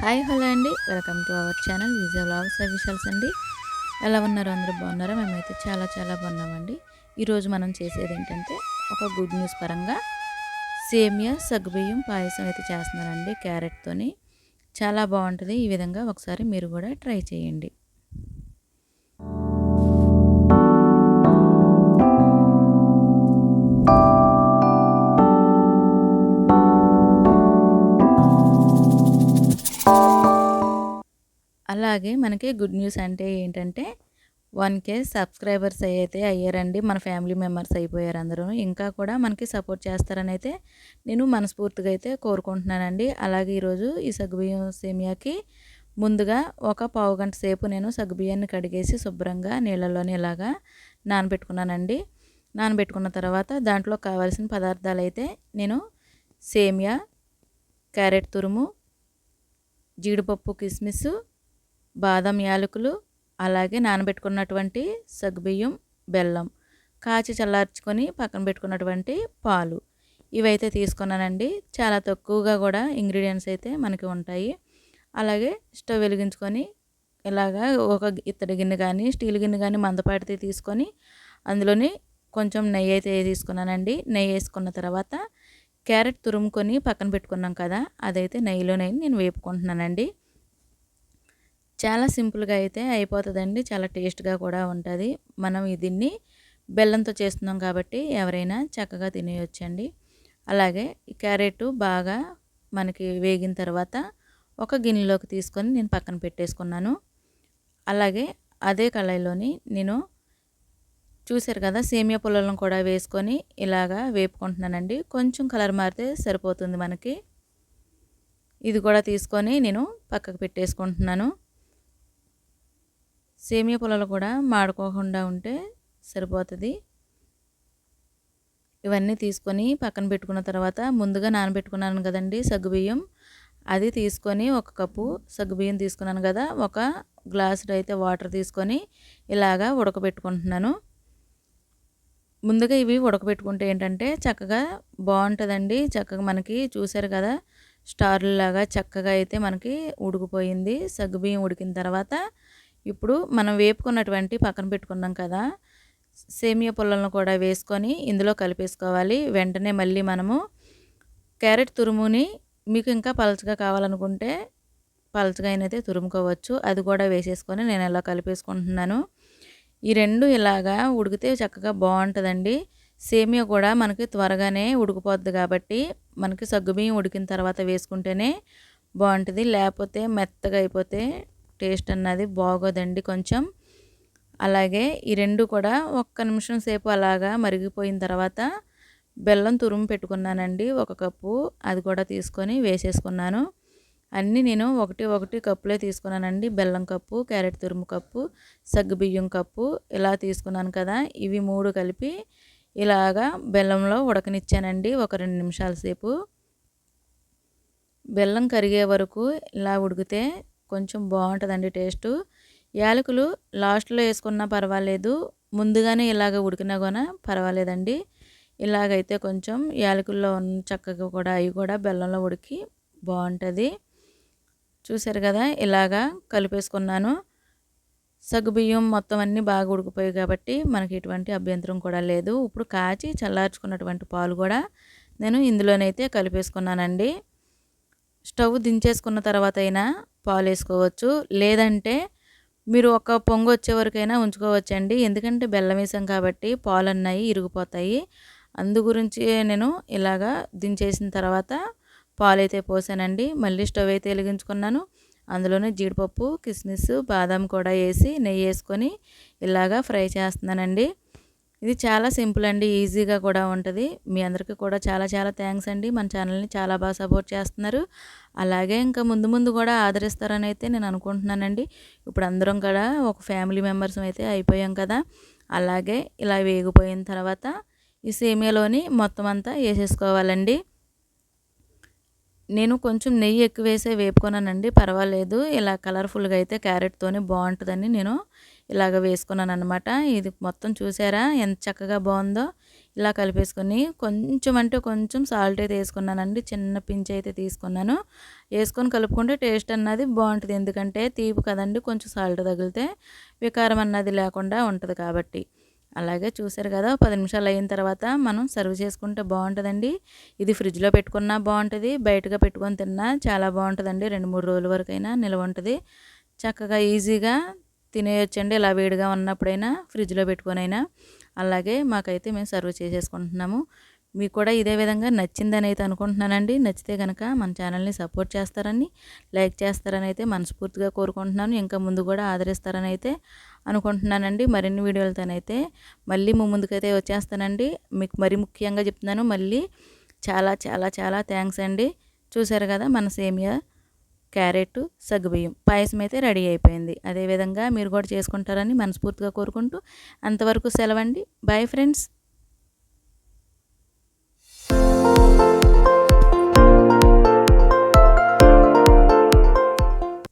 Hi hello అండి. Welcome to our channel Vijaya vlogs officials అండి. ఎలా ఉన్నారు అందరూ? బాగున్నారా? మేమైతే చాలా చాలా బాగున్నామండి. ఈరోజు మనం చేసేది ఏంటంటే ఒక గుడ్ న్యూస్ పరంగా సేమియా సగ్గుబియ్యం పాయసం అయితే చేస్తున్నారండి క్యారెట్తోని. చాలా బాగుంటుంది. ఈ విధంగా ఒకసారి మీరు కూడా ట్రై చేయండి. అలాగే మనకి గుడ్ న్యూస్ అంటే ఏంటంటే వన్ కే సబ్స్క్రైబర్స్ అయితే అయ్యారండి మన ఫ్యామిలీ మెంబర్స్ అయిపోయారు అందరూ. ఇంకా కూడా మనకి సపోర్ట్ చేస్తారని అయితే నేను మనస్ఫూర్తిగా అయితే కోరుకుంటున్నానండి. అలాగే ఈరోజు ఈ సగ్గుబియ్యం సేమియాకి ముందుగా ఒక పావు గంట సేపు నేను సగ్గుబియ్యాన్ని కడిగేసి శుభ్రంగా నీళ్ళలోని ఇలాగా నానబెట్టుకున్నానండి. నానబెట్టుకున్న తర్వాత దాంట్లో కావాల్సిన పదార్థాలు అయితే నేను సేమియా క్యారెట్ తురుము జీడిపప్పు కిస్మిస్ బాదం యాలకులు అలాగే నానబెట్టుకున్నటువంటి సగ్గుబియ్యం బెల్లం కాచి చల్లార్చుకొని పక్కన పెట్టుకున్నటువంటి పాలు. ఇవైతే తీసుకున్నానండి. చాలా తక్కువగా కూడా ఇంగ్రీడియంట్స్ అయితే మనకి ఉంటాయి. అలాగే స్టవ్ వెలిగించుకొని ఇలాగా ఒక ఇత్తడి గిన్నె కానీ స్టీల్ గిన్నె కానీ మందపాటితే తీసుకొని అందులోని కొంచెం నెయ్యి అయితే తీసుకున్నానండి నెయ్యి వేసుకున్న తర్వాత క్యారెట్ తురుముకొని పక్కన పెట్టుకున్నాం కదా అదైతే నెయ్యిలోనే నేను వేపుకుంటున్నానండి. చాలా సింపుల్గా అయితే అయిపోతుందండి. చాలా టేస్ట్గా కూడా ఉంటుంది. మనం దీన్ని బెల్లంతో చేస్తున్నాం కాబట్టి ఎవరైనా చక్కగా తినేయొచ్చండి. అలాగే ఈ క్యారెట్ బాగా మనకి వేగిన తర్వాత ఒక గిన్నెలోకి తీసుకొని నేను పక్కన పెట్టేసుకున్నాను. అలాగే అదే కళాయిలోని నేను చూసారు కదా సేమియా పుల్లలను కూడా వేసుకొని ఇలాగా వేపుకుంటున్నానండి. కొంచెం కలర్ మారితే సరిపోతుంది మనకి. ఇది కూడా తీసుకొని నేను పక్కకు పెట్టేసుకుంటున్నాను. సేమియా పొలాలు కూడా మాడుకోకుండా ఉంటే సరిపోతుంది. ఇవన్నీ తీసుకొని పక్కన పెట్టుకున్న తర్వాత ముందుగా నానబెట్టుకున్నాను కదండి సగ్గుబియ్యం అది తీసుకొని ఒక కప్పు సగ్గుబియ్యం తీసుకున్నాను కదా ఒక గ్లాసు అయితే వాటర్ తీసుకొని ఇలాగా ఉడకబెట్టుకుంటున్నాను. ముందుగా ఇవి ఉడకబెట్టుకుంటే ఏంటంటే చక్కగా బాగుంటుందండి. చక్కగా మనకి చూసారు కదా స్టార్లాగా చక్కగా అయితే మనకి ఉడికిపోయింది. సగ్గుబియ్యం ఉడికిన తర్వాత ఇప్పుడు మనం వేపుకున్నటువంటి పక్కన పెట్టుకున్నాం కదా సేమియా పుల్లలను కూడా వేసుకొని ఇందులో కలిపేసుకోవాలి. వెంటనే మళ్ళీ మనము క్యారెట్ తురుముని మీకు ఇంకా పలచగా కావాలనుకుంటే పలచగా అయినైతే తురుముకోవచ్చు. అది కూడా వేసేసుకొని నేను ఇలా కలిపేసుకుంటున్నాను. ఈ రెండు ఇలాగా ఉడికితే చక్కగా బాగుంటుందండి. సేమియా కూడా మనకి త్వరగానే ఉడికిపోద్ది కాబట్టి మనకి సగ్గుబియ్యం ఉడికిన తర్వాత వేసుకుంటేనే బాగుంటుంది. లేకపోతే మెత్తగా అయిపోతే టేస్ట్ అన్నది బాగోదండి కొంచెం. అలాగే ఈ రెండు కూడా ఒక్క నిమిషం సేపు అలాగా మరిగిపోయిన తర్వాత బెల్లం తురుము పెట్టుకున్నానండి ఒక కప్పు. అది కూడా తీసుకొని వేసేసుకున్నాను. అన్నీ నేను ఒకటి ఒకటి కప్పులే తీసుకున్నానండి. బెల్లం కప్పు క్యారెట్ తురుము కప్పు సగ్గుబియ్యం కప్పు ఇలా తీసుకున్నాను కదా. ఇవి మూడు కలిపి ఇలాగా బెల్లంలో ఉడకనిచ్చానండి ఒక రెండు నిమిషాల సేపు. బెల్లం కరిగే వరకు ఇలా ఉడికితే కొంచెం బాగుంటుందండి టేస్టు. యాలకులు లాస్ట్లో వేసుకున్నా పర్వాలేదు. ముందుగానే ఇలాగ ఉడికినా కూడా పర్వాలేదండి. ఇలాగైతే కొంచెం యాలకుల్లో ఉన్న చక్కగా కూడా అవి కూడా బెల్లంలో ఉడికి బాగుంటుంది. చూసారు కదా ఇలాగా కలిపేసుకున్నాను. సగ్గుబియ్యం మొత్తం అన్నీ బాగా ఉడికిపోయాయి కాబట్టి మనకి ఎటువంటి అభ్యంతరం కూడా లేదు. ఇప్పుడు కాచి చల్లార్చుకున్నటువంటి పాలు కూడా నేను ఇందులోనైతే కలిపేసుకున్నానండి. స్టవ్ దించేసుకున్న తర్వాత అయినా పాలు వేసుకోవచ్చు లేదంటే మీరు ఒక పొంగు వచ్చే వరకైనా ఉంచుకోవచ్చండి. ఎందుకంటే బెల్లం వేసాం కాబట్టి పాలు అన్నాయి ఇరిగిపోతాయి. అందు గురించి నేను ఇలాగా దించేసిన తర్వాత పాలు అయితే పోసానండి. మళ్ళీ స్టవ్ అయితే వెలిగించుకున్నాను. అందులోనే జీడిపప్పు కిస్మిస్ బాదం కూడా వేసి నెయ్యి వేసుకొని ఇలాగా ఫ్రై చేస్తున్నానండి. ఇది చాలా సింపుల్ అండి ఈజీగా కూడా ఉంటుంది. మీ అందరికీ కూడా చాలా చాలా థ్యాంక్స్ అండి. మన ఛానల్ని చాలా బాగా సపోర్ట్ చేస్తున్నారు. అలాగే ఇంకా ముందు ముందు కూడా ఆదరిస్తారని అయితే నేను అనుకుంటున్నానండి. ఇప్పుడు అందరం కూడా ఒక ఫ్యామిలీ మెంబర్స్ అయితే అయిపోయాం కదా. అలాగే ఇలా వేగిపోయిన తర్వాత ఈ సేమియాలోని మొత్తం అంతా వేసేసుకోవాలండి. నేను కొంచెం నెయ్యి ఎక్కువ వేసే వేపుకున్నానండి పర్వాలేదు. ఇలా కలర్ఫుల్గా అయితే క్యారెట్తోనే బాగుంటుందని నేను ఇలాగ వేసుకున్నాను అనమాట ఇది మొత్తం చూసారా? ఎంత చక్కగా బాగుందో. ఇలా కలిపేసుకొని కొంచెం అంటే కొంచెం సాల్ట్ అయితే వేసుకున్నానండి. చిన్న పించ్ అయితే తీసుకున్నాను. వేసుకొని కలుపుకుంటే టేస్ట్ అన్నది బాగుంటుంది. ఎందుకంటే తీపి కదండి కొంచెం సాల్ట్ తగిలితే వికారం అన్నది లేకుండా ఉంటుంది కాబట్టి. అలాగే చూసారు కదా పది నిమిషాలు అయిన తర్వాత మనం సర్వ్ చేసుకుంటే బాగుంటుందండి. ఇది ఫ్రిడ్జ్లో పెట్టుకున్నా బాగుంటుంది బయటగా పెట్టుకొని తిన్నా చాలా బాగుంటుందండి. రెండు మూడు రోజుల వరకైనా నిల్వ ఉంటుంది. చక్కగా ఈజీగా తినేయొచ్చండి ఇలా వేడిగా ఉన్నప్పుడైనా ఫ్రిడ్జ్లో పెట్టుకొనైనా. అలాగే మాకైతే మేము సర్వ్ చేసేసుకుంటున్నాము. మీకు కూడా ఇదే విధంగా నచ్చిందని అయితే అనుకుంటున్నానండి. నచ్చితే కనుక మన ఛానల్ని సపోర్ట్ చేస్తారని లైక్ చేస్తారని అయితే మనస్ఫూర్తిగా కోరుకుంటున్నాను. ఇంకా ముందు కూడా ఆదరిస్తారని అయితే అనుకుంటున్నానండి. మరిన్ని వీడియోలతోనైతే మళ్ళీ మీ ముందుకైతే వచ్చేస్తానండి. మీకు మరి ముఖ్యంగా చెప్తున్నాను మళ్ళీ చాలా చాలా చాలా థ్యాంక్స్ అండి. చూసారు కదా మన సేమియా క్యారెట్ సగ్గుబియ్యం. పాయసం అయితే రెడీ అయిపోయింది. అదేవిధంగా మీరు కూడా చేసుకుంటారని మనస్ఫూర్తిగా కోరుకుంటూ అంతవరకు సెలవండి. Bye friends.